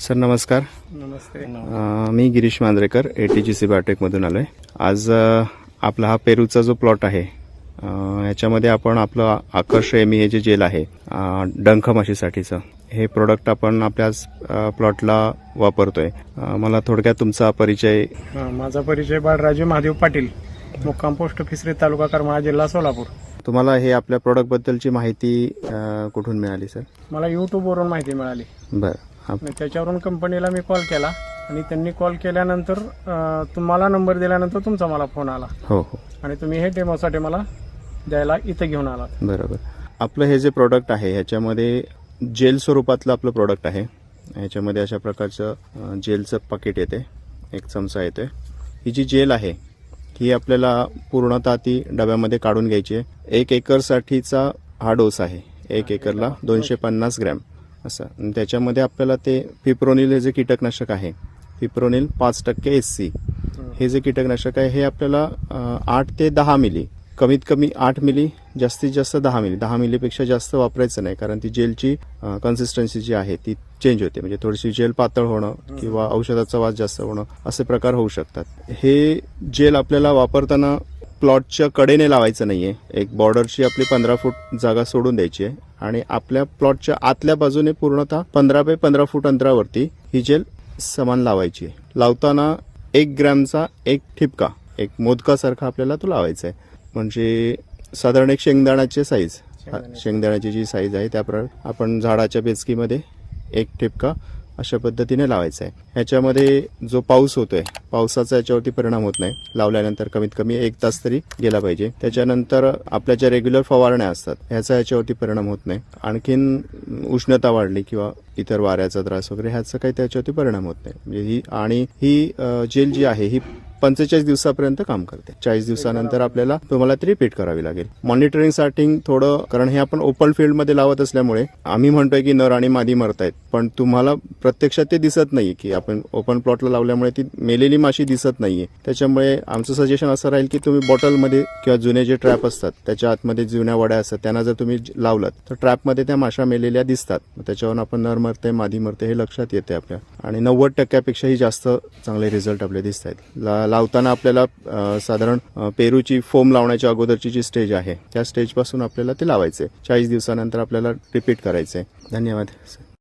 Sir नमस्कार. नमस्ते. अ, मी Girish Manjrekar A T G C बायोटेकमधून आलो आहे आज अ, आपला हा पेरूचा जो प्लॉट आहे अ, ह्याच्यामध्ये आपण आपलं आकर्ष एमी हे जे जेल आहे अ, डंख माशीसाठीचं हे प्रोडक्ट आपण आपल्याच अ, प्लॉटला वापरतोय. अ, मला थोडक्यात तुमचा परिचय हा, माझा परिचय बाळराजे महादेव पाटील मुक्काम पोस्ट फिसरी तालुका करमाळा जिल्हा सोलापूर. तुम्हाला हे आपल्या प्रोडक्टबद्दलची माहिती अ, कुठून मिळाली सर? मला यूट्यूबवरून माहिती मिळाली. बरं. आणि त्याच्यावरून कंपनीला मी कॉल केला. आणि त्यांनी कॉल केल्यानंतर अं, तुम्हाला नंबर दिल्यानंतर तुमचा मला फोन आला. हो हो. आणि तुम्ही हे डेमोसाठी मला द्यायला इथं घेऊन आला बरोबर. आपलं हे जे प्रोडक्ट आहे ह्याच्यामध्ये जेल स्वरूपातलं आपलं प्रोडक्ट आहे. ह्याच्यामध्ये अशा प्रकारचं अ, जेलचं पाकिट येते. एक चमचा येते ही जी जेल आहे ही आपल्याला पूर्णतः ती डब्यामध्ये काढून घ्यायची आहे. एक एकरसाठीचा हा डोस आहे. एक एकरला दोनशे पन्नास ग्रॅम. असं. त्याच्यामध्ये आपल्याला ते फिप्रोनिल हे जे कीटकनाशक आहे फिप्रोनिल पाच टक्के एस सी हे. जे कीटकनाशक आहे हे आपल्याला आठ ते दहा मिली कमीत कमी आठ मिली जास्तीत जास्त दहा मिली. दहा मिलीपेक्षा जास्त वापरायचं नाही कारण ती जेलची कन्सिस्टन्सी जी आहे ती चेंज होते. म्हणजे थोडीशी जेल पातळ होणं किंवा औषधाचा वास जास्त होणं असे प्रकार होऊ शकतात. हे जेल आपल्याला वापरताना प्लॉटच्या कडेने लावायचं नाहीये. एक बॉर्डरची आपली पंधरा फूट जागा सोडून द्यायची आहे. आणि आपल्या प्लॉटच्या आतल्या बाजूने पूर्णतः पंधरा बाय पंधरा फूट अंतरावरती ही जेल समान लावायची आहे. लावताना एक ग्रॅमचा एक ठिपका एक मोदकासारखा आपल्याला तो लावायचा आहे. म्हणजे साधारण एक शेंगदाण्याची साईज. शेंगदाण्याची. जी साईज आहे त्याप्रमाणे आपण झाडाच्या बेचकीमध्ये एक ठिपका अशा पद्धतीने लावायचं आहे ह्याच्यामध्ये जो पाऊस होतोय पावसाचा याच्यावरती परिणाम होत नाही. लावल्यानंतर कमीत कमी एक तास तरी गेला पाहिजे. त्याच्यानंतर आपल्या ज्या रेग्युलर फवारण्या असतात ह्याचा याच्यावरती परिणाम होत नाही. आणखीन उष्णता वाढली किंवा इतर वाऱ्याचा त्रास वगैरे ह्याचा काही त्याच्यावरती परिणाम होत नाही. म्हणजे ही आणि ही जेल जी आहे ही पंचेचाळीस दिवसापर्यंत काम करते. चाळीस दिवसानंतर आपल्याला तुम्हाला ती रिपीट करावी लागेल. मॉनिटरिंगसाठी थोडं कारण हे आपण ओपन फील्डमध्ये लावत असल्यामुळे आम्ही म्हणतोय की नर आणि मादी मरतायत. पण तुम्हाला प्रत्यक्षात ते दिसत नाही की आपण ओपन प्लॉटला लावल्यामुळे ती मेलेली माशी दिसत नाहीये. त्याच्यामुळे आमचं सजेशन असं राहील की तुम्ही बॉटलमध्ये किंवा जुने जे ट्रॅप असतात त्याच्या आतमध्ये जुन्या वड्या असतात त्यांना जर तुम्ही ज- लावलात तर ट्रॅपमध्ये त्या माशा मेलेल्या दिसतात. मग त्याच्यावरून आपण नर मरते मादी मरते हे लक्षात येते आपल्या. आणि नव्वद टक्क्यापेक्षाही जास्त चांगले रिझल्ट आपले दिसत आहेत लावताना आपल्याला साधारण पेरूची फोम लावण्याच्या अगोदरची जी स्टेज आहे त्या स्टेजपासून आपल्याला ते लावायचे चाळीस दिवसानंतर आपल्याला रिपीट करायचे धन्यवाद